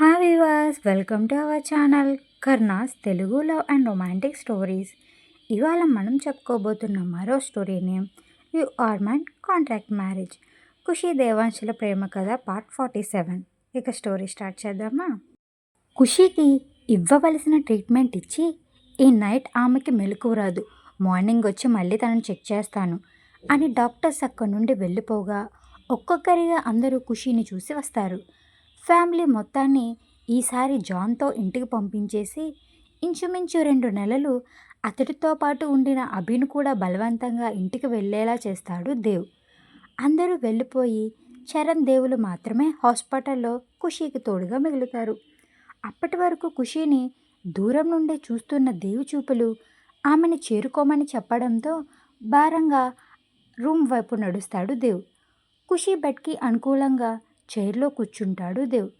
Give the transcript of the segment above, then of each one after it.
Hi viewers welcome to our channel Karnas Telugu love and romantic stories. ఇవాళ మనం చెప్పుకోబోతున్న మరో story name you are my contract marriage. Khushi దేవాంశుల ప్రేమ కథ part forty seven. ఇక story start చేద్దామా? ఖుషికి ఇవ్వవలసిన ట్రీట్మెంట్ ఇచ్చి ఈ నైట్ ఆమెకి మెలకు రాదు. మార్నింగ్ వచ్చి మళ్ళీ తనని చెక్ చేస్తాను అని డాక్టర్స్ అక్కడి నుండి వెళ్ళిపోగా ఒక్కొక్కరిగా అందరూ ఖుషిని చూసి వస్తారు. ఫ్యామిలీ మొత్తాన్ని ఈసారి జాన్తో ఇంటికి పంపించేసి ఇంచుమించు రెండు నెలలు అతడితో పాటు ఉండిన అభిను కూడా బలవంతంగా ఇంటికి వెళ్ళేలా చేస్తాడు దేవ్. అందరూ వెళ్ళిపోయి చరణ్ దేవులు మాత్రమే హాస్పిటల్లో ఖుషీకి తోడుగా మిగులుతారు. అప్పటి వరకు ఖుషీని దూరం నుండే చూస్తున్న దేవు చూపులు ఆమెను చేరుకోమని చెప్పడంతో భారంగా రూమ్ వైపు నడుస్తాడు దేవ్. ఖుషీ బెడ్కి అనుకూలంగా చైర్లో కూర్చుంటాడు దేవ్.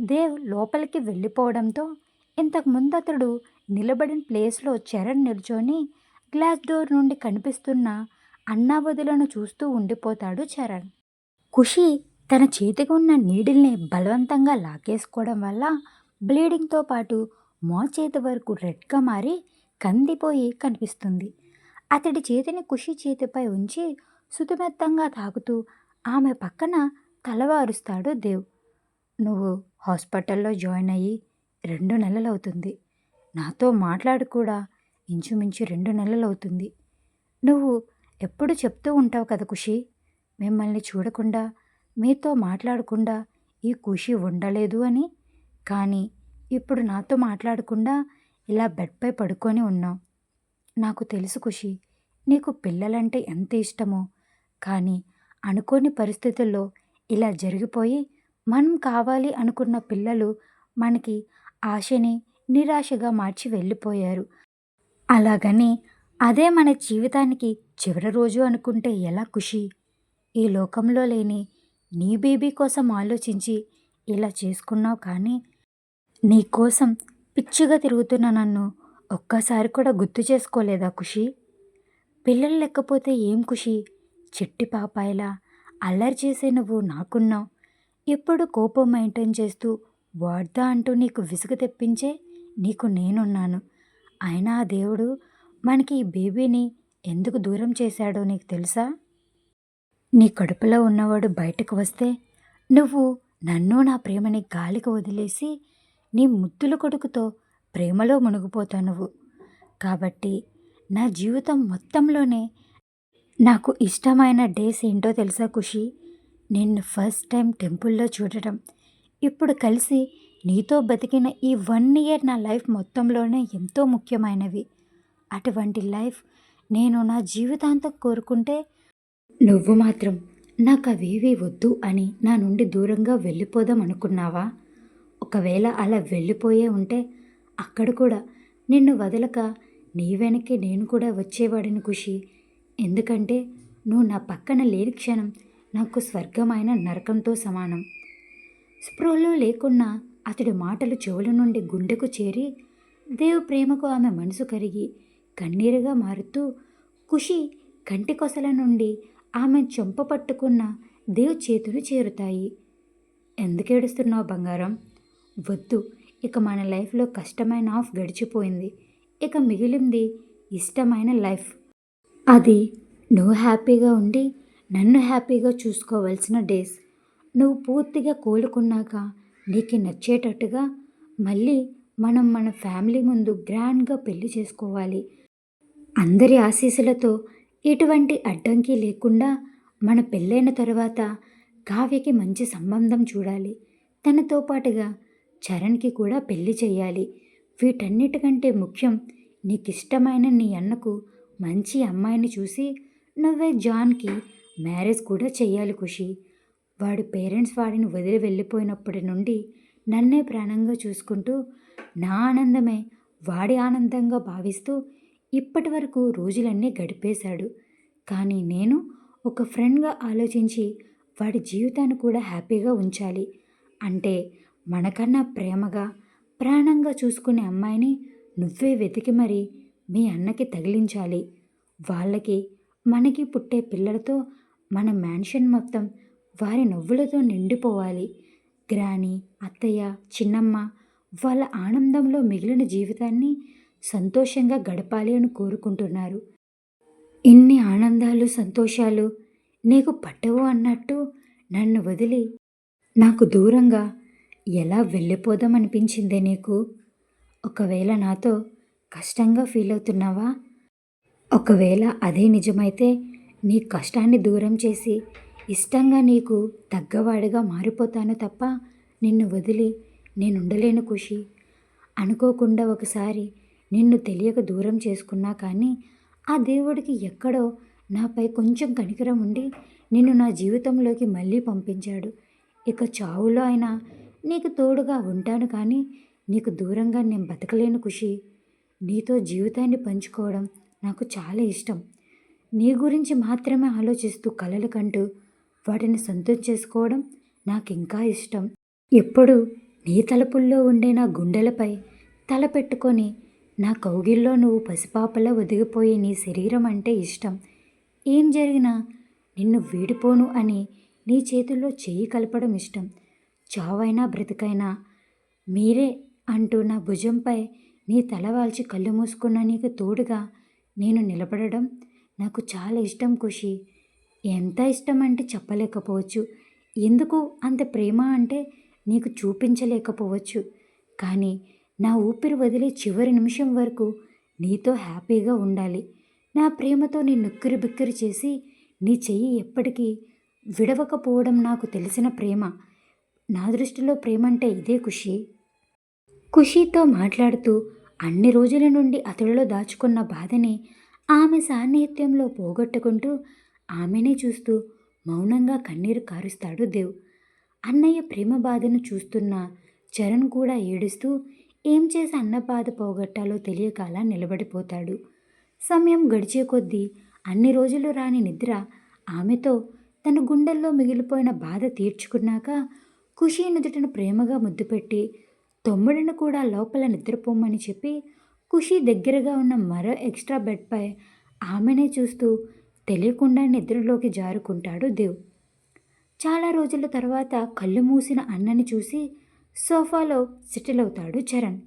దేవ్ లోపలికి వెళ్ళిపోవడంతో ఇంతకుముందు అతడు నిలబడిన ప్లేస్లో చరణ్ నిల్చొని గ్లాస్ డోర్ నుండి కనిపిస్తున్న అన్నావదులను చూస్తూ ఉండిపోతాడు చరణ్. ఖుషి తన చేతికి ఉన్న నీడిల్ని బలవంతంగా లాగేసుకోవడం వల్ల బ్లీడింగ్తో పాటు మో చేతి వరకు రెడ్గా మారి కందిపోయి కనిపిస్తుంది. అతడి చేతిని ఖుషి చేతిపై ఉంచి సుతిమెత్తంగా తాగుతూ ఆమె పక్కన తలవారుస్తాడు దేవ్. నువ్వు హాస్పిటల్లో జాయిన్ అయ్యి రెండు నెలలు అవుతుంది నాతో మాట్లాడి కూడా ఇంచుమించు రెండు నెలలు అవుతుంది నువ్వు ఎప్పుడు చెప్తూ ఉంటావు కదా ఖుషి? మిమ్మల్ని చూడకుండా మీతో మాట్లాడకుండా ఈ ఖుషి ఉండలేదు అని. కానీ ఇప్పుడు నాతో మాట్లాడకుండా ఇలా బెడ్పై పడుకొని ఉన్నావు. నాకు తెలుసు ఖుషి నీకు పిల్లలంటే ఎంత ఇష్టమో. కానీ అనుకోని పరిస్థితుల్లో ఇలా జరిగిపోయి మనం కావాలి అనుకున్న పిల్లలు మనకి ఆశని నిరాశగా మార్చి వెళ్ళిపోయారు. అలాగని అదే మన జీవితానికి చివరి రోజు అనుకుంటే ఎలా ఖుషి? ఈ లోకంలో లేని నీ బేబీ కోసం ఆలోచించి ఇలా చేసుకున్నావు కానీ నీ కోసం పిచ్చిగా తిరుగుతున్న నన్ను ఒక్కసారి కూడా గుర్తు చేసుకోలేదా ఖుషి? పిల్లలు లేకపోతే ఏం ఖుషి? చిట్టి పాపాయిలా అల్లరి చేసే నువ్వు నాకున్నావు. ఎప్పుడు కోపం మెయింటైన్ చేస్తూ వాడ్దా అంటూ నీకు విసుగు తెప్పించే నీకు నేనున్నాను. అయినా ఆ దేవుడు మనకి ఈ బేబీని ఎందుకు దూరం చేశాడో నీకు తెలుసా? నీ కడుపులో ఉన్నవాడు బయటకు వస్తే నువ్వు నన్ను నా ప్రేమని గాలికి వదిలేసి నీ ముద్దుల కొడుకుతో ప్రేమలో మునిగిపోతావు నువ్వు. కాబట్టి నా జీవితం మొత్తంలోనే నాకు ఇష్టమైన డేస్ ఏంటో తెలుసా ఖుషి? నిన్ను ఫస్ట్ టైం టెంపుల్లో చూడటం. ఇప్పుడు కలిసి నీతో బతికిన ఈ వన్ ఇయర్ నా లైఫ్ మొత్తంలోనే ఎంతో ముఖ్యమైనవి. అటువంటి లైఫ్ నేను నా జీవితాంతం కోరుకుంటే నువ్వు మాత్రం నాకు అవేవి వద్దు అని నా నుండి దూరంగా వెళ్ళిపోదాం అనుకున్నావా? ఒకవేళ అలా వెళ్ళిపోయే ఉంటే అక్కడ కూడా నిన్ను వదలక నీ వెనక్కి నేను కూడా వచ్చేవాడిని ఖుషి. ఎందుకంటే నువ్వు నా పక్కన లేని క్షణం నాకు స్వర్గమైన నరకంతో సమానం. స్పృహలో లేకున్నా అతడి మాటలు చెవుల నుండి గుండెకు చేరి దేవు ప్రేమకు ఆమె మనసు కరిగి కన్నీరుగా మారుతూ ఖుషి కంటికొసల నుండి ఆమె చెంప పట్టుకున్న దేవు చేతులు చేరుతాయి. ఎందుకేడుస్తున్నావు బంగారం? వద్దు ఇక మన లైఫ్లో కష్టమైన ఆఫ్ గడిచిపోయింది. ఇక మిగిలింది ఇష్టమైన లైఫ్. అది నువ్వు హ్యాపీగా ఉండి నన్ను హ్యాపీగా చూసుకోవాల్సిన డేస్. నువ్వు పూర్తిగా కోలుకున్నాక నీకు నచ్చేటట్టుగా మళ్ళీ మనం మన ఫ్యామిలీ ముందు గ్రాండ్గా పెళ్ళి చేసుకోవాలి. అందరి ఆశీస్సులతో ఎటువంటి అడ్డంకి లేకుండా మన పెళ్ళైన తర్వాత కావ్యకి మంచి సంబంధం చూడాలి. తనతో పాటుగా చరణ్కి కూడా పెళ్ళి చేయాలి. వీటన్నిటికంటే ముఖ్యం నీకు ఇష్టమైన నీ అన్నకు మంచి అమ్మాయిని చూసి నువ్వే జాన్కి మ్యారేజ్ కూడా చేయాలి ఖుషి. వాడి పేరెంట్స్ వాడిని వదిలి వెళ్ళిపోయినప్పటి నుండి నన్నే ప్రాణంగా చూసుకుంటూ నా ఆనందమే వాడి ఆనందంగా భావిస్తూ ఇప్పటి వరకు రోజులన్నీ గడిపేశాడు. కానీ నేను ఒక ఫ్రెండ్గా ఆలోచించి వాడి జీవితాన్ని కూడా హ్యాపీగా ఉంచాలి. అంటే మనకన్నా ప్రేమగా ప్రాణంగా చూసుకునే అమ్మాయిని నువ్వే వెతికి మరి మీ అన్నకి తగిలించాలి. వాళ్ళకి మనకి పుట్టే పిల్లలతో మన మ్యాన్షన్ మొత్తం వారి నవ్వులతో నిండిపోవాలి. గ్రాని అత్తయ్య చిన్నమ్మ వాళ్ళ ఆనందంలో మిగిలిన జీవితాన్ని సంతోషంగా గడపాలి అని కోరుకుంటున్నారు. ఇన్ని ఆనందాలు సంతోషాలు నీకు పట్టవు అన్నట్టు నన్ను వదిలి నాకు దూరంగా ఎలా వెళ్ళిపోదాం అనిపించిందే నీకు? ఒకవేళ నాతో కష్టంగా ఫీల్ అవుతున్నావా? ఒకవేళ అదే నిజమైతే నీ కష్టాన్ని దూరం చేసి ఇష్టంగా నీకు తగ్గవాడిగా మారిపోతాను తప్ప నిన్ను వదిలి నేనుండలేను ఖుషి. అనుకోకుండా ఒకసారి నిన్ను తెలియక దూరం చేసుకున్నా కానీ ఆ దేవుడికి ఎక్కడో నాపై కొంచెం కనికరం ఉండి నిన్ను నా జీవితంలోకి మళ్ళీ పంపించాడు. ఇక చావులో అయినా నీకు తోడుగా ఉంటాను కానీ నీకు దూరంగా నేను బతకలేను ఖుషి. నీతో జీవితాన్ని పంచుకోవడం నాకు చాలా ఇష్టం. నీ గురించి మాత్రమే ఆలోచిస్తూ కలలు కంటూ వాటిని సొంతం చేసుకోవడం నాకు ఇంకా ఇష్టం. ఎప్పుడు నీ తలుపుల్లో ఉండే నా గుండెలపై తల పెట్టుకొని నా కౌగిల్లో నువ్వు పసిపాపలా ఒదిగిపోయే నీ శరీరం అంటే ఇష్టం. ఏం జరిగినా నిన్ను వీడిపోను అని నీ చేతుల్లో చేయి కలపడం ఇష్టం. చావైనా బ్రతికైనా మీరే అంటూ నా భుజంపై నీ తల వాల్చి కళ్ళు మూసుకున్న నీకు తోడుగా నేను నిలబడడం నాకు చాలా ఇష్టం ఖుషి. ఎంత ఇష్టం అంటే చెప్పలేకపోవచ్చు. ఎందుకు అంత ప్రేమ అంటే నీకు చూపించలేకపోవచ్చు. కానీ నా ఊపిరి వదిలే చివరి నిమిషం వరకు నీతో హ్యాపీగా ఉండాలి. నా ప్రేమతో నీ నుక్కిరి బిక్కిరి చేసి నీ చెయ్యి ఎప్పటికీ విడవకపోవడం నాకు తెలిసిన ప్రేమ. నా దృష్టిలో ప్రేమ అంటే ఇదే ఖుషి. ఖుషీతో మాట్లాడుతూ అన్ని రోజుల నుండి అతడిలో దాచుకున్న బాధని ఆమె సాన్నిహిత్యంలో పోగొట్టుకుంటూ ఆమెనే చూస్తూ మౌనంగా కన్నీరు కారుస్తాడు దేవ్. అన్నయ్య ప్రేమ బాధను చూస్తున్న చరణ్ కూడా ఏడుస్తూ ఏం చేసి అన్న బాధ పోగొట్టాలో తెలియక అలా నిలబడిపోతాడు. సమయం గడిచే కొద్దీ అన్ని రోజులు రాని నిద్ర ఆమెతో తన గుండెల్లో మిగిలిపోయిన బాధ తీర్చుకున్నాక ఖుషీ నుదుటను ప్రేమగా ముద్దు పెట్టి తమ్ముడిని కూడా లోపల నిద్రపోమని చెప్పి ఖుషి దగ్గరగా ఉన్న మరో ఎక్స్ట్రా బెడ్పై ఆమెనే చూస్తూ తెలియకుండా నిద్రలోకి జారుకుంటాడు దేవ్. చాలా రోజుల తర్వాత కళ్ళు మూసిన అన్నని చూసి సోఫాలో సెటిల్ అవుతాడు చరణ్.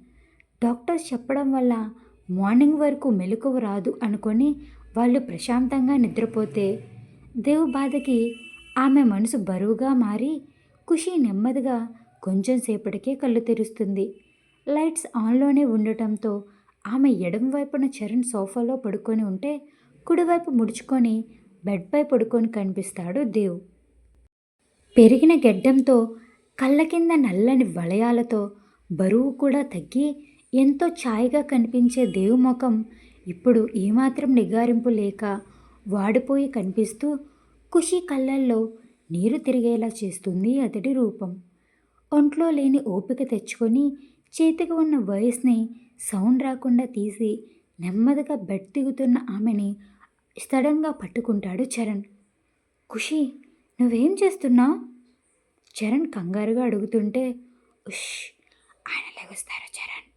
డాక్టర్స్ చెప్పడం వల్ల మార్నింగ్ వరకు మెలకువ రాదు అనుకొని వాళ్ళు ప్రశాంతంగా నిద్రపోతే దేవ్ బాధకి ఆమె మనసు బరువుగా మారి ఖుషి నెమ్మదిగా కొంచెం సేపటికే కళ్ళు తెరుస్తుంది. లైట్స్ ఆన్లోనే ఉండటంతో ఆమె ఎడం వైపున చరణ్ సోఫాలో పడుకొని ఉంటే కుడివైపు ముడుచుకొని బెడ్పై పడుకొని కనిపిస్తాడు దేవ్. పెరిగిన గెడ్డంతో కళ్ళ కింద నల్లని వలయాలతో బరువు కూడా తగ్గి ఎంతో ఛాయగా కనిపించే దేవు ముఖం ఇప్పుడు ఏమాత్రం నిగారింపు లేక వాడిపోయి కనిపిస్తూ ఖుషి కళ్ళల్లో నీరు తిరిగేలా చేస్తుంది అతడి రూపం. ఒంట్లో లేని ఓపిక తెచ్చుకొని చేతికి ఉన్న వయస్ని సౌండ్ రాకుండా తీసి నెమ్మదిగా బెడ్ దిగుతున్న ఆమెని సడన్గా పట్టుకుంటాడు చరణ్. ఖుషి నువ్వేం చేస్తున్నావు? చరణ్ కంగారుగా అడుగుతుంటే ఉష్ ఆయన లెగుస్తారు చరణ్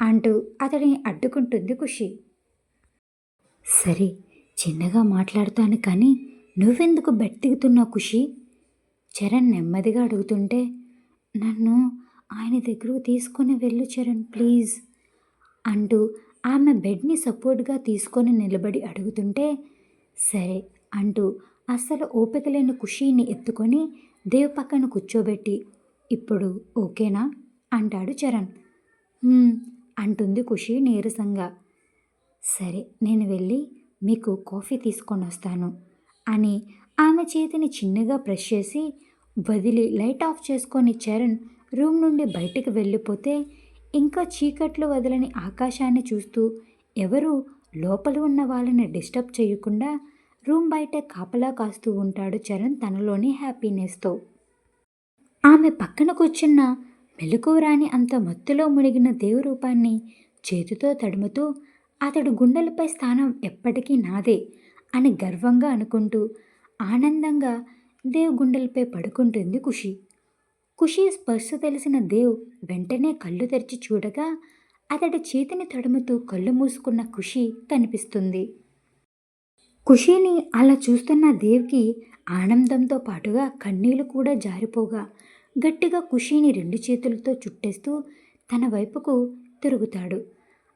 అంటూ అతడిని అడ్డుకుంటుంది ఖుషి సరే చిన్నగా మాట్లాడతాను కానీ నువ్వెందుకు బెడ్ దిగుతున్నావు ఖుషి చరణ్ నెమ్మదిగా అడుగుతుంటే నన్ను ఆయన దగ్గరకు తీసుకొని వెళ్ళు చరణ్ ప్లీజ్ అంటూ ఆమె బెడ్ని సపోర్ట్గా తీసుకొని నిలబడి అడుగుతుంటే సరే అంటూ అస్సలు ఓపిక లేని ఖుషీని ఎత్తుకొని దేవ్ పక్కన కూర్చోబెట్టి ఇప్పుడు ఓకేనా అంటాడు చరణ్. అంటుంది ఖుషి నీరసంగా. సరే నేను వెళ్ళి మీకు కాఫీ తీసుకొని వస్తాను అని ఆమె చేతిని చిన్నగా ప్రెస్ చేసి వదిలి లైట్ ఆఫ్ చేసుకొని చరణ్ రూమ్ నుండి బయటికి వెళ్ళిపోతే ఇంకా చీకట్లు వదలని ఆకాశాన్ని చూస్తూ ఎవరు లోపల ఉన్న వాళ్ళని డిస్టర్బ్ చేయకుండా రూమ్ బయట కాపలా కాస్తూ ఉంటాడు చరణ్ తనలోని హ్యాపీనెస్తో. ఆమె పక్కన కూర్చున్న మెలకువరాని అంత మత్తులో మునిగిన దేవరూపాన్ని చేతితో తడుముతూ అతడు గుండెలపై స్థానం ఎప్పటికీ నాదే అని గర్వంగా అనుకుంటూ ఆనందంగా దేవ్ గుండెలపై పడుకుంటుంది ఖుషి. ఖుషి స్పర్శ తెలిసిన దేవ్ వెంటనే కళ్ళు తెరిచి చూడగా అతడి చేతిని తడుముతూ కళ్ళు మూసుకున్న ఖుషి కనిపిస్తుంది. ఖుషీని అలా చూస్తున్న దేవ్కి ఆనందంతో పాటుగా కన్నీళ్ళు కూడా జారిపోగా గట్టిగా ఖుషీని రెండు చేతులతో చుట్టేస్తూ తన వైపుకు తిరుగుతాడు.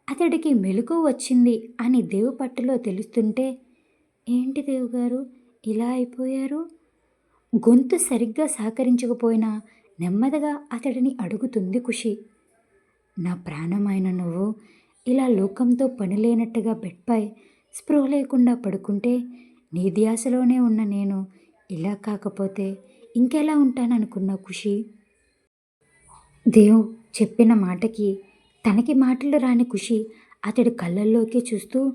అతడికి మెలకు వచ్చింది అని దేవు పట్టులో తెలుస్తుంటే ఏంటి దేవు గారు ఇలా అయిపోయారు? గొంతు సరిగ్గా సహకరించకపోయినా నెమ్మదిగా అతడిని అడుగుతుంది ఖుషి. నా ప్రాణమైన నువ్వు ఇలా లోకంతో పనిలేనట్టుగా బెడ్పై స్పృహ లేకుండా పడుకుంటే నీ ధ్యాసలోనే ఉన్న నేను ఇలా కాకపోతే ఇంకెలా ఉంటాననుకున్న ఖుషి? దేవ్ చెప్పిన మాటకి తనకి మాటలు రాని ఖుషి అతడి కళ్ళల్లోకి చూస్తూ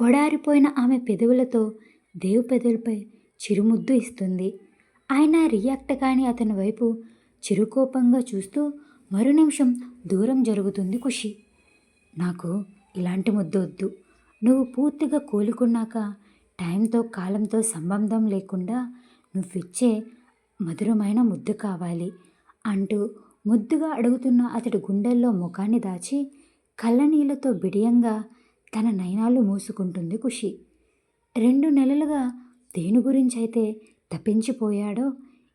పొడారిపోయిన ఆమె పెదవులతో దేవు పెదవులపై చిరుముద్దు ఇస్తుంది. ఆయన రియాక్ట్ కాని అతని వైపు చిరుకోపంగా చూస్తూ మరో నిమిషం దూరం జరుగుతుంది ఖుషి. నాకు ఇలాంటి ముద్దు వద్దు. నువ్వు పూర్తిగా కోలుకున్నాక టైంతో కాలంతో సంబంధం లేకుండా నువ్విచ్చే మధురమైన ముద్దు కావాలి అంటూ ముద్దుగా అడుగుతున్న అతడి గుండెల్లో ముఖాన్ని దాచి కళ్ళనీళ్ళతో బిడియంగా తన నయనాలు మూసుకుంటుంది ఖుషి. రెండు నెలలుగా దేని గురించైతే తప్పించిపోయాడో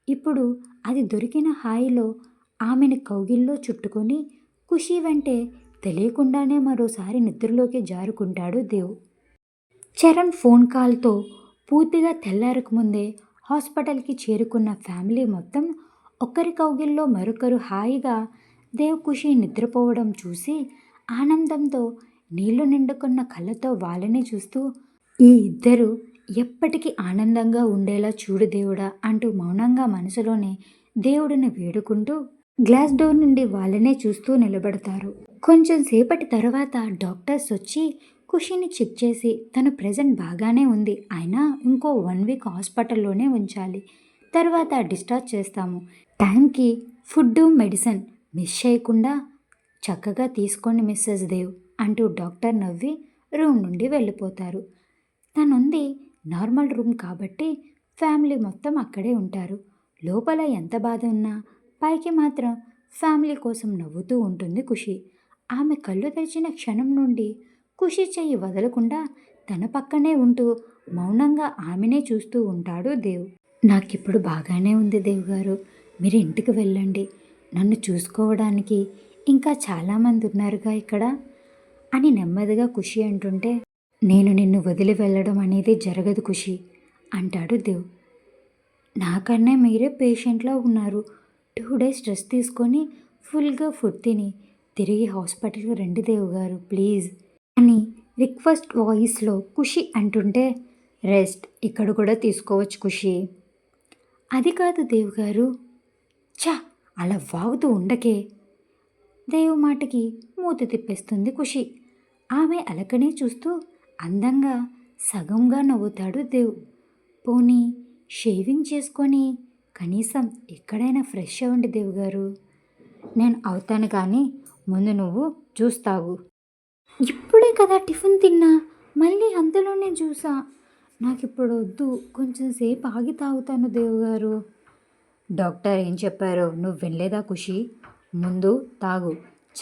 ఇప్పుడు అది దొరికిన హాయిలో ఆమెను కౌగిల్లో చుట్టుకొని ఖుషి వెంటే తెలియకుండానే మరోసారి నిద్రలోకి జారుకుంటాడు దేవ్. చరణ్ ఫోన్ కాల్తో పూర్తిగా తెల్లారకముందే హాస్పిటల్కి చేరుకున్న ఫ్యామిలీ మొత్తం ఒకరి కౌగిల్లో మరొకరు హాయిగా దేవ్ ఖుషి నిద్రపోవడం చూసి ఆనందంతో నీళ్ళు నిండుకున్న కళ్ళతో వాళ్ళని చూస్తూ ఈ ఇద్దరు ఎప్పటికీ ఆనందంగా ఉండేలా చూడు దేవుడా అంటూ మౌనంగా మనసులోనే దేవుడిని వేడుకుంటూ గ్లాస్ డోర్ నుండి వాళ్ళనే చూస్తూ నిలబడతారు. కొంచెం సేపటి తర్వాత డాక్టర్స్ వచ్చి ఖుషిని చెక్ చేసి తను ప్రజెంట్ బాగానే ఉంది అయినా ఇంకో వన్ వీక్ హాస్పిటల్లోనే ఉంచాలి. తర్వాత డిశ్చార్జ్ చేస్తాము. టైంకి ఫుడ్ మెడిసిన్ మిస్ చేయకుండా చక్కగా తీసుకోండి మిస్సెస్ దేవ్ అంటూ డాక్టర్ నవ్వి రూమ్ నుండి వెళ్ళిపోతారు. తనుంది నార్మల్ రూమ్ కాబట్టి ఫ్యామిలీ మొత్తం అక్కడే ఉంటారు. లోపల ఎంత బాధ ఉన్నా పైకి మాత్రం ఫ్యామిలీ కోసం నవ్వుతూ ఉంటుంది ఖుషి. ఆమె కళ్ళు తెరిచిన క్షణం నుండి ఖుషి చెయ్యి వదలకుండా తన పక్కనే ఉంటూ మౌనంగా ఆమెనే చూస్తూ ఉంటాడు దేవ్. నాకిప్పుడు బాగానే ఉంది దేవ్ గారు మీరు ఇంటికి వెళ్ళండి. నన్ను చూసుకోవడానికి ఇంకా చాలామంది ఉన్నారుగా ఇక్కడ అని నెమ్మదిగా ఖుషి అంటుంటే నేను నిన్ను వదిలి వెళ్ళడం అనేది జరగదు ఖుషి అంటాడు దేవ్. నాకన్నా మీరే పేషెంట్లా ఉన్నారు. టూ డేస్ రెస్ట్ తీసుకొని ఫుల్గా ఫుడ్ తిని తిరిగి హాస్పిటల్కి రండి దేవ్ గారు ప్లీజ్. అని రిక్వెస్ట్ వాయిస్లో ఖుషి అంటుంటే రెస్ట్ ఇక్కడ కూడా తీసుకోవచ్చు ఖుషి. అది కాదు దేవ్ గారు. చా అలా వాగుతూ ఉండకే. దేవు మాటకి మూత తిప్పేస్తుంది ఖుషి. ఆమె అలకనే చూస్తూ అందంగా సగంగా నవ్వుతాడు దేవ్. పోనీ షేవింగ్ చేసుకొని కనీసం ఎక్కడైనా ఫ్రెష్ అవ్వండి దేవ్ గారు. నేను అవుతాను కానీ ముందు నువ్వు చూస్తావు ఇప్పుడే కదా టిఫిన్ తిన్నా. మళ్ళీ అంతలోనే చూసా నాకు ఇప్పుడు వద్దు. కొంచెం సేపు ఆగి తాగుతాను దేవ్ గారు. డాక్టర్ ఏం చెప్పారో నువ్వు వినలేదా ఖుషి? ముందు తాగు.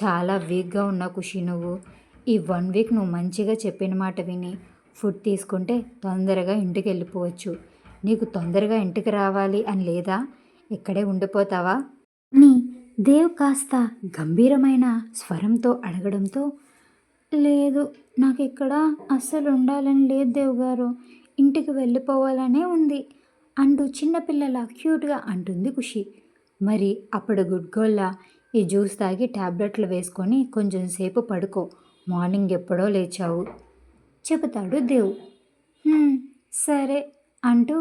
చాలా వీక్గా ఉన్న ఖుషి నువ్వు. ఈ వన్ వీక్ నువ్వు మంచిగా చెప్పిన మాట విని ఫుడ్ తీసుకుంటే తొందరగా ఇంటికి వెళ్ళిపోవచ్చు నీకు తొందరగా ఇంటికి రావాలి అని లేదా? ఇక్కడే ఉండిపోతావా? అని దేవ్ కాస్త గంభీరమైన స్వరంతో అడగడంతో లేదు నాకు ఇక్కడ అస్సలు ఉండాలని లేదు దేవ్ గారు. ఇంటికి వెళ్ళిపోవాలనే ఉంది అంటూ చిన్నపిల్లల క్యూట్గా అంటుంది ఖుషి. మరి అప్పుడు గుడ్గోళ్ళ ఈ జ్యూస్ తాగి ట్యాబ్లెట్లు వేసుకొని కొంచెం సేపు పడుకో. మార్నింగ్ ఎప్పుడో లేచావు. చెబుతాడు దేవ్. సరే అంటూ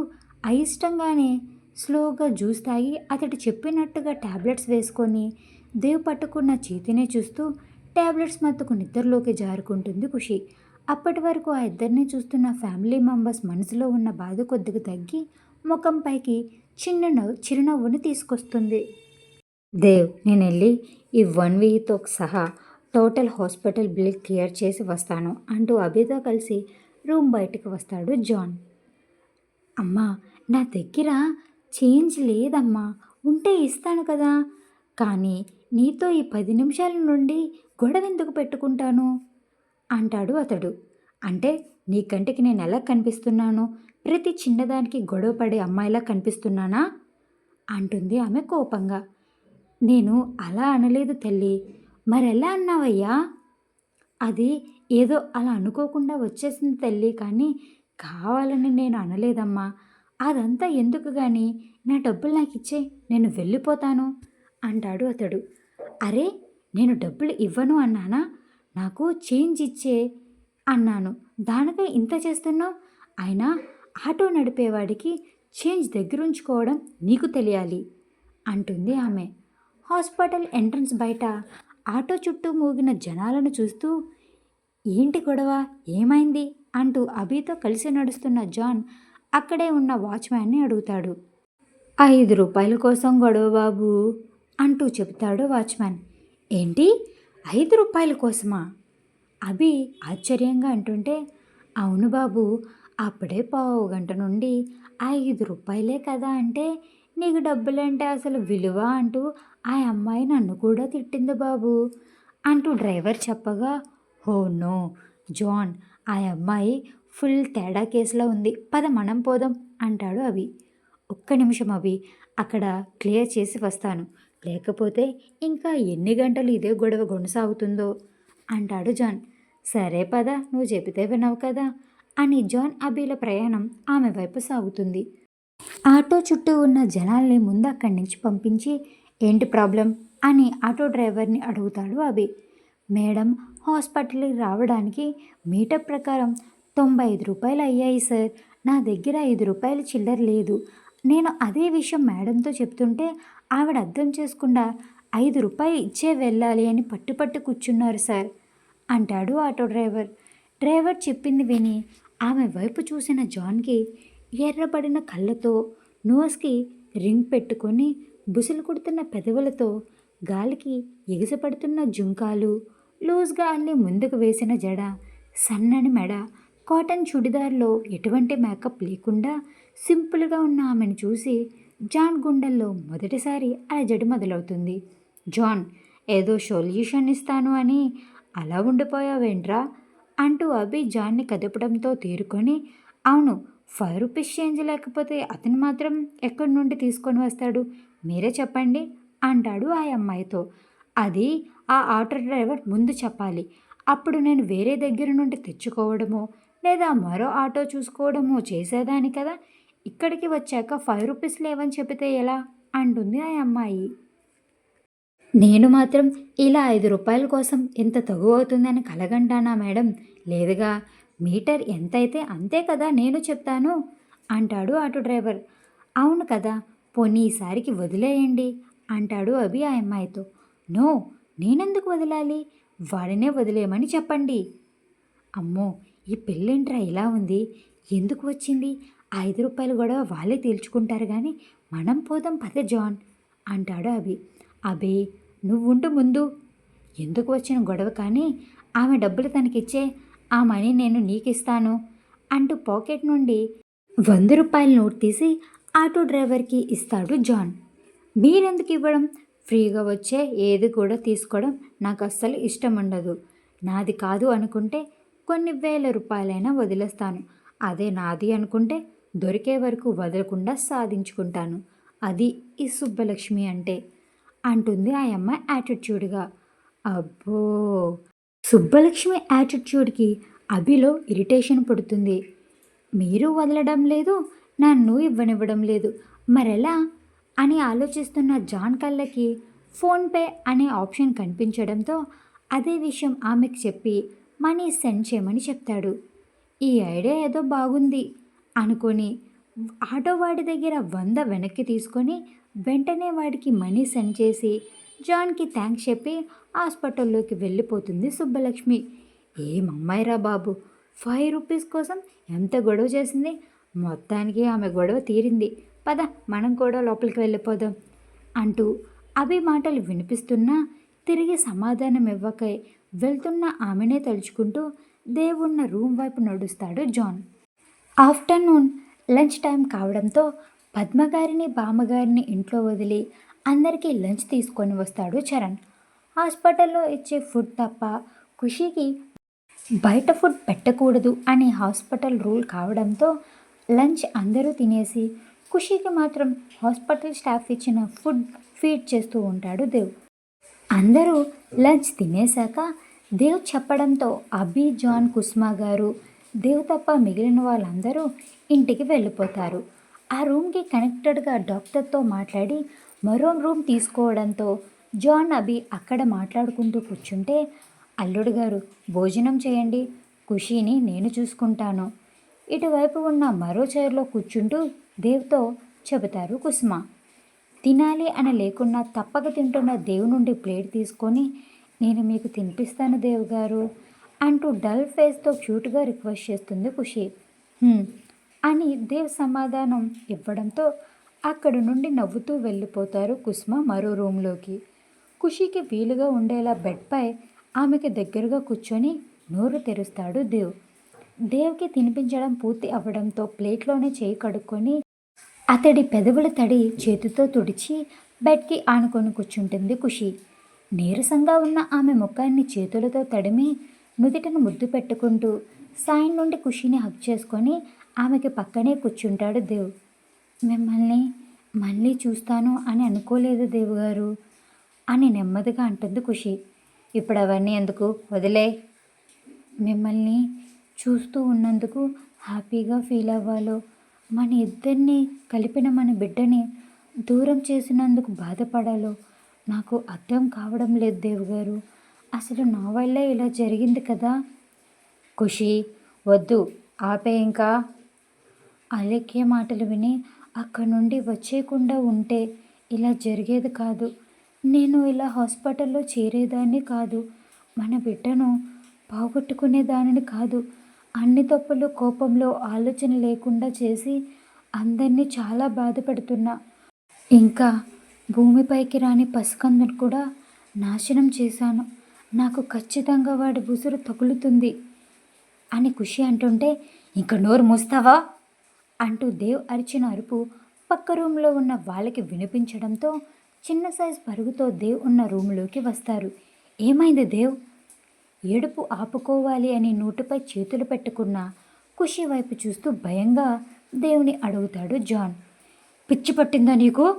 అయిష్టంగానే స్లోగా జ్యూస్ తాగి అతడు చెప్పినట్టుగా ట్యాబ్లెట్స్ వేసుకొని దేవ్ పట్టుకున్న చేతినే చూస్తూ ట్యాబ్లెట్స్ మత్తుకు నిద్రలోకి జారుకుంటుంది ఖుషి. అప్పటి వరకు ఆ ఇద్దరిని చూస్తున్న ఫ్యామిలీ మెంబర్స్ మనసులో ఉన్న బాధ కొద్దిగా తగ్గి ముఖంపైకి చిన్న నవ్వు చిరునవ్వుని తీసుకొస్తుంది. దేవ్ నేను వెళ్ళి ఈ వన్ వీక్తో సహా టోటల్ హాస్పిటల్ బిల్ క్లియర్ చేసి వస్తాను అంటూ అభితో కలిసి రూమ్ బయటకు వస్తాడు జాన్. అమ్మా నా దగ్గర చేంజ్ లేదమ్మా ఉంటే ఇస్తాను కదా. కానీ నీతో ఈ పది నిమిషాల నుండి గొడవ ఎందుకు పెట్టుకుంటాను? అంటాడు అతడు. అంటే నీ కంటికి నేను ఎలా కనిపిస్తున్నాను? ప్రతి చిన్నదానికి గొడవ పడే అమ్మాయిలా కనిపిస్తున్నానా? అంటుంది ఆమె కోపంగా. నేను అలా అనలేదు తల్లి. మరెలా అన్నావయ్యా? అది ఏదో అలా అనుకోకుండా వచ్చేసింది తల్లి కానీ కావాలని నేను అనలేదమ్మా. అదంతా ఎందుకు కానీ నా డబ్బులు నాకు ఇచ్చే నేను వెళ్ళిపోతాను అంటాడు అతడు. అరే నేను డబ్బులు ఇవ్వను అన్నానా? నాకు చేంజ్ ఇచ్చే అన్నాను. దానిపై ఇంత చేస్తున్నావు? అయినా ఆటో నడిపేవాడికి చేంజ్ దగ్గరుంచుకోవడం నీకు తెలియాలి అంటుంది ఆమె. హాస్పిటల్ ఎంట్రన్స్ బయట ఆటో చుట్టూ మూగిన జనాలను చూస్తూ ఏంటి గొడవ? ఏమైంది? అంటూ అభితో కలిసి నడుస్తున్న జాన్ అక్కడే ఉన్న వాచ్మ్యాన్ని అడుగుతాడు. ఐదు రూపాయల కోసం గొడవ బాబు అంటూ చెబుతాడు వాచ్మ్యాన్. ఏంటి? ఐదు రూపాయల కోసమా? అభి ఆశ్చర్యంగా అంటుంటే అవును బాబు అప్పుడే పావు గంట నుండి ఐదు రూపాయలే కదా అంటే నీకు డబ్బులంటే అసలు విలువ అంటూ ఆ అమ్మాయి నన్ను కూడా తిట్టింది బాబు అంటూ డ్రైవర్ చెప్పగా హో నో జాన్ ఆ అమ్మాయి ఫుల్ తేడా కేసులో ఉంది. పద మనం పోదాం అంటాడు అవి ఒక్క నిమిషం అవి అక్కడ క్లియర్ చేసి వస్తాను. లేకపోతే ఇంకా ఎన్ని గంటలు ఇదే గొడవ కొనసాగుతుందో అంటాడు జాన్. సరే పద నువ్వు చెబితే వినవు కదా అని జాన్ అభిల ప్రయాణం ఆమె వైపు సాగుతుంది. ఆటో చుట్టూ ఉన్న జనాల్ని ముందు అక్కడి నుంచి పంపించి ఏంటి ప్రాబ్లం? అని ఆటో డ్రైవర్ని అడుగుతాడు అభి. మేడం హాస్పిటల్కి రావడానికి మీటర్ ప్రకారం తొంభై ఐదు రూపాయలు అయ్యాయి సార్. నా దగ్గర ఐదు రూపాయలు చిల్లర లేదు. నేను అదే విషయం మేడంతో చెప్తుంటే ఆవిడ అర్థం చేసుకుండా ఐదు రూపాయలు ఇచ్చే వెళ్ళాలి అని పట్టు పట్టు కూర్చున్నారు సార్ అంటాడు ఆటో డ్రైవర్. డ్రైవర్ చెప్పింది విని ఆమె వైపు చూసిన జాన్కి ఎర్రబడిన కళ్ళతో నోస్కి రింగ్ పెట్టుకొని బుసలు కొడుతున్న పెదవులతో గాలికి ఎగిసిపడుతున్న జుంకాలు లూజ్గా అల్లి ముందుకు వేసిన జడ సన్నని మెడ కాటన్ చుడిదార్లో ఎటువంటి మేకప్ లేకుండా సింపుల్గా ఉన్న ఆమెను చూసి జాన్ గుండెల్లో మొదటిసారి అలజడి మొదలవుతుంది. జాన్ ఏదో సొల్యూషన్ ఇస్తాను అని అలా ఉండిపోయావేంట్రా? అంటూ అభి జాన్ని కదపడంతో తేరుకొని అవును ఫైవ్ రూపీస్ చేంజ్ లేకపోతే అతను మాత్రం ఎక్కడి నుండి తీసుకొని వస్తాడు? మీరే చెప్పండి అంటాడు ఆ అమ్మాయితో. అది ఆ ఆటో డ్రైవర్ ముందు చెప్పాలి. అప్పుడు నేను వేరే దగ్గర నుండి తెచ్చుకోవడమో లేదా మరో ఆటో చూసుకోవడమో చేసేదాని కదా? ఇక్కడికి వచ్చాక ఫైవ్ రూపీస్ లేవని చెబితే ఎలా? అంటుంది ఆ అమ్మాయి. నేను మాత్రం ఇలా ఐదు రూపాయల కోసం ఎంత తగు అవుతుందని కలగంటానా మేడం? లేదుగా మీటర్ ఎంతైతే అంతే కదా నేను చెప్తాను? అంటాడు ఆటో డ్రైవర్. అవును కదా పోనీ ఈసారికి వదిలేయండి అంటాడు అభి ఆ అమ్మాయితో. నో నేనెందుకు వదలాలి? వాడినే వదిలేయమని చెప్పండి. అమ్మో ఈ పెళ్ళేంట్రా ఇలా ఉంది? ఎందుకు వచ్చింది? ఐదు రూపాయలు గొడవ వాళ్ళే తేల్చుకుంటారు కానీ మనం పోదాం పద జాన్ అంటాడు అభి. అబే నువ్వుంటు ముందు. ఎందుకు వచ్చిన గొడవ కానీ ఆమె డబ్బులు తనకిచ్చే ఆ మనీ నేను నీకిస్తాను అంటూ పాకెట్ నుండి వంద రూపాయల నోట్ తీసి ఆటో డ్రైవర్కి ఇస్తాడు జాన్. మీరెందుకు ఇవ్వడం? ఫ్రీగా వచ్చే ఏది కూడా తీసుకోవడం నాకు అస్సలు ఇష్టం ఉండదు నాది కాదు అనుకుంటే కొన్ని వేల రూపాయలైనా వదిలేస్తాను. అదే నాది అనుకుంటే దొరికే వరకు వదలకుండా సాధించుకుంటాను. అది ఈ సుబ్బలక్ష్మి అంటే అంటుంది ఆ అమ్మాయి యాటిట్యూడ్గా. అబ్బో! సుబ్బలక్ష్మి యాటిట్యూడ్కి అభిలో ఇరిటేషన్ పుడుతుంది. మీరు వదలడం లేదు నన్ను ఇవ్వనివ్వడం లేదు. మరెలా? అని ఆలోచిస్తున్న జాన్ కళ్ళకి ఫోన్పే అనే ఆప్షన్ కనిపించడంతో అదే విషయం ఆమెకు చెప్పి మనీ సెండ్ చేయమని చెప్తాడు. ఈ ఐడియా ఏదో బాగుంది అనుకొని ఆటో వాడి దగ్గర వంద వెనక్కి తీసుకొని వెంటనే వాడికి మనీ సెండ్ చేసి జాన్కి థ్యాంక్స్ చెప్పి హాస్పిటల్లోకి వెళ్ళిపోతుంది సుబ్బలక్ష్మి. ఏమమ్మాయిరా బాబు? ఫైవ్ రూపీస్ కోసం ఎంత గొడవ చేసింది? మొత్తానికి ఆమె గొడవ తీరింది. పద మనం కూడా లోపలికి వెళ్ళిపోదాం అంటూ అవి మాటలు వినిపిస్తున్నా తిరిగి సమాధానం ఇవ్వకై వెళ్తున్న ఆమెనే తలుచుకుంటూ దేవున్న రూమ్ వైపు నడుస్తాడు జాన్. ఆఫ్టర్నూన్ లంచ్ టైం కావడంతో పద్మగారిని బామ్మగారిని ఇంట్లో వదిలి అందరికీ లంచ్ తీసుకొని వస్తాడు చరణ్. హాస్పిటల్లో ఇచ్చే ఫుడ్ తప్ప ఖుషీకి బయట ఫుడ్ పెట్టకూడదు అనే హాస్పిటల్ రూల్ కావడంతో లంచ్ అందరూ తినేసి ఖుషీకి మాత్రం హాస్పిటల్ స్టాఫ్ ఇచ్చిన ఫుడ్ ఫీడ్ చేస్తూ ఉంటాడు దేవ్. అందరూ లంచ్ తినేశాక దేవ్ చెప్పడంతో అభి జాన్ కుస్మా గారు దేవ్ తప్ప మిగిలిన వాళ్ళందరూ ఇంటికి వెళ్ళిపోతారు. ఆ రూమ్కి కనెక్టెడ్గా డాక్టర్తో మాట్లాడి మరో రూమ్ తీసుకోవడంతో జాన్ అభి అక్కడ మాట్లాడుకుంటూ కూర్చుంటే అల్లుడు గారు భోజనం చేయండి ఖుషీని నేను చూసుకుంటాను. ఇటువైపు ఉన్న మరో చైర్లో కూర్చుంటూ దేవ్తో చెబుతారు కుసుమ. తినాలి అని లేకున్నా తప్పక తింటున్న దేవు నుండి ప్లేట్ తీసుకొని నేను మీకు తినిపిస్తాను దేవ్ గారు అంటూ డల్ ఫేస్తో క్యూట్గా రిక్వెస్ట్ చేస్తుంది ఖుషి. అని దేవ్ సమాధానం ఇవ్వడంతో అక్కడి నుండి నవ్వుతూ వెళ్ళిపోతారు కుసుమ మరో రూమ్లోకి. ఖుషికి వీలుగా ఉండేలా బెడ్పై ఆమెకి దగ్గరగా కూర్చొని నోరు తెరుస్తాడు దేవ్. దేవ్కి తినిపించడం పూర్తి అవ్వడంతో ప్లేట్లోనే చేయి కడుక్కొని అతడి పెదవుల తడి చేతితో తుడిచి బెడ్కి ఆనుకొని కూర్చుంటుంది ఖుషి. నీరసంగా ఉన్న ఆమె ముఖాన్ని చేతులతో తడిమి నుదిటను ముద్దు పెట్టుకుంటూ సాయం నుండి ఖుషిని హక్ చేసుకొని ఆమెకి పక్కనే కూర్చుంటాడు దేవ్. మిమ్మల్ని మళ్ళీ చూస్తాను అని అనుకోలేదు దేవుగారు. అని నెమ్మదిగా అంటుంది ఖుషి. ఇప్పుడు అవన్నీ ఎందుకు? వదిలే. మిమ్మల్ని చూస్తూ ఉన్నందుకు హ్యాపీగా ఫీల్ అవ్వాలో మన ఇద్దరిని కలిపిన మన బిడ్డని దూరం చేసినందుకు బాధపడాలో నాకు అర్థం కావడం లేదు దేవుగారు. అసలు నా వల్ల ఇలా జరిగింది కదా? ఖుషి వద్దు ఆపే ఇంకా. అలెక్కే మాటలు విని అక్కడి నుండి వచ్చేయకుండా ఉంటే ఇలా జరిగేది కాదు. నేను ఇలా హాస్పిటల్లో చేరేదాన్ని కాదు. మన బిడ్డను పోగొట్టుకునేదానిని కాదు. అన్ని తప్పులు కోపంలో ఆలోచన లేకుండా చేసి అందరినీ చాలా బాధపడుతున్నా. ఇంకా భూమిపైకి రాని పసుకందును కూడా నాశనం చేశాను. నాకు ఖచ్చితంగా వాడి బుసురు తగులుతుంది అని ఖుషి అంటుంటే ఇంక నోరు మూస్తావా? అంటూ దేవ్ అరిచిన అరుపు పక్క రూమ్లో ఉన్న వాళ్ళకి వినిపించడంతో చిన్న సైజ్ పరుగుతో దేవ్ ఉన్న రూమ్లోకి వస్తారు. ఏమైంది దేవ్? ఏడుపు ఆపుకోవాలి అని నోటిపై చేతులు పెట్టుకున్న ఖుషి వైపు చూస్తూ భయంగా దేవుని అడుగుతాడు జాన్. పిచ్చి పట్టిందా నీకు?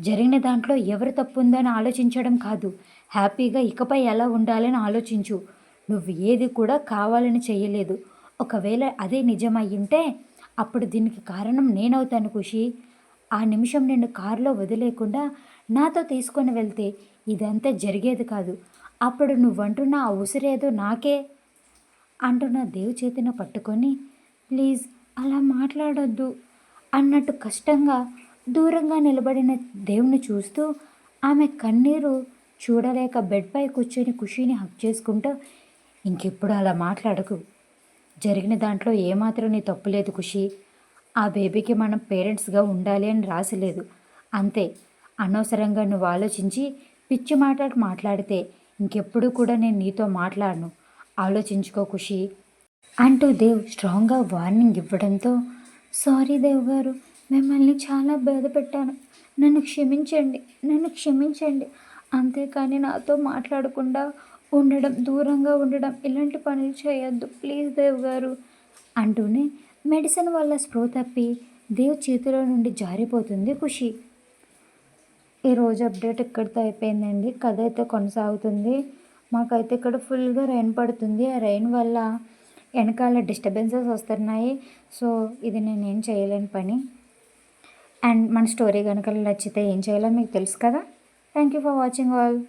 జరిగిన దాంట్లో ఎవరు తప్పు ఉందని ఆలోచించడం కాదు. హ్యాపీగా ఇకపై ఎలా ఉండాలని ఆలోచించు. నువ్వు ఏది కూడా కావాలని చేయలేదు. ఒకవేళ అదే నిజమయ్యింటే అప్పుడు దీనికి కారణం నేనవుతాను ఖుషి. ఆ నిమిషం నిన్ను కారులో వదిలేకుండా నాతో తీసుకొని వెళ్తే ఇదంతా జరిగేది కాదు. అప్పుడు నువ్వంటున్న ఆ ఉసిరేదో నాకే అంటున్న దేవు చేతిని పట్టుకొని ప్లీజ్ అలా మాట్లాడొద్దు అన్నట్టు కష్టంగా దూరంగా నిలబడిన దేవుని చూస్తూ ఆమె కన్నీరు చూడలేక బెడ్పై కూర్చొని ఖుషీని హక్ చేసుకుంటూ ఇంకెప్పుడు అలా మాట్లాడకు. జరిగిన దాంట్లో ఏమాత్రం నీ తప్పు లేదు ఖుషి. ఆ బేబీకి మనం పేరెంట్స్గా ఉండాలి అని రాసిలేదు అంతే. అనవసరంగా నువ్వు ఆలోచించి పిచ్చి మాట్లాడి మాట్లాడితే ఇంకెప్పుడు కూడా నేను నీతో మాట్లాడను. ఆలోచించుకో ఖుషి. అంటూ దేవ్ స్ట్రాంగ్గా వార్నింగ్ ఇవ్వడంతో సారీ దేవ్ గారు మిమ్మల్ని చాలా బాధ పెట్టాను. నన్ను క్షమించండి నన్ను క్షమించండి. అంతేకాని నాతో మాట్లాడకుండా ఉండడం దూరంగా ఉండడం ఇలాంటి పనులు చేయొద్దు. ప్లీజ్ దేవ్ గారు అంటూనే మెడిసిన్ వల్ల స్ప్రో తప్పి దేవ్ చేతిలో నుండి జారిపోతుంది ఖుషి. ఈరోజు అప్డేట్ ఇక్కడితో అయిపోయిందండి. కథ అయితే కొనసాగుతుంది. మాకైతే ఇక్కడ ఫుల్గా రైన్ పడుతుంది. ఆ రైన్ వల్ల వెనకాల డిస్టర్బెన్సెస్ వస్తున్నాయి. సో ఇది నేనేం చేయలేని పని. అండ్ మన స్టోరీ కనుక నచ్చితే ఏం చేయాలో మీకు తెలుసు కదా. Thank you for watching all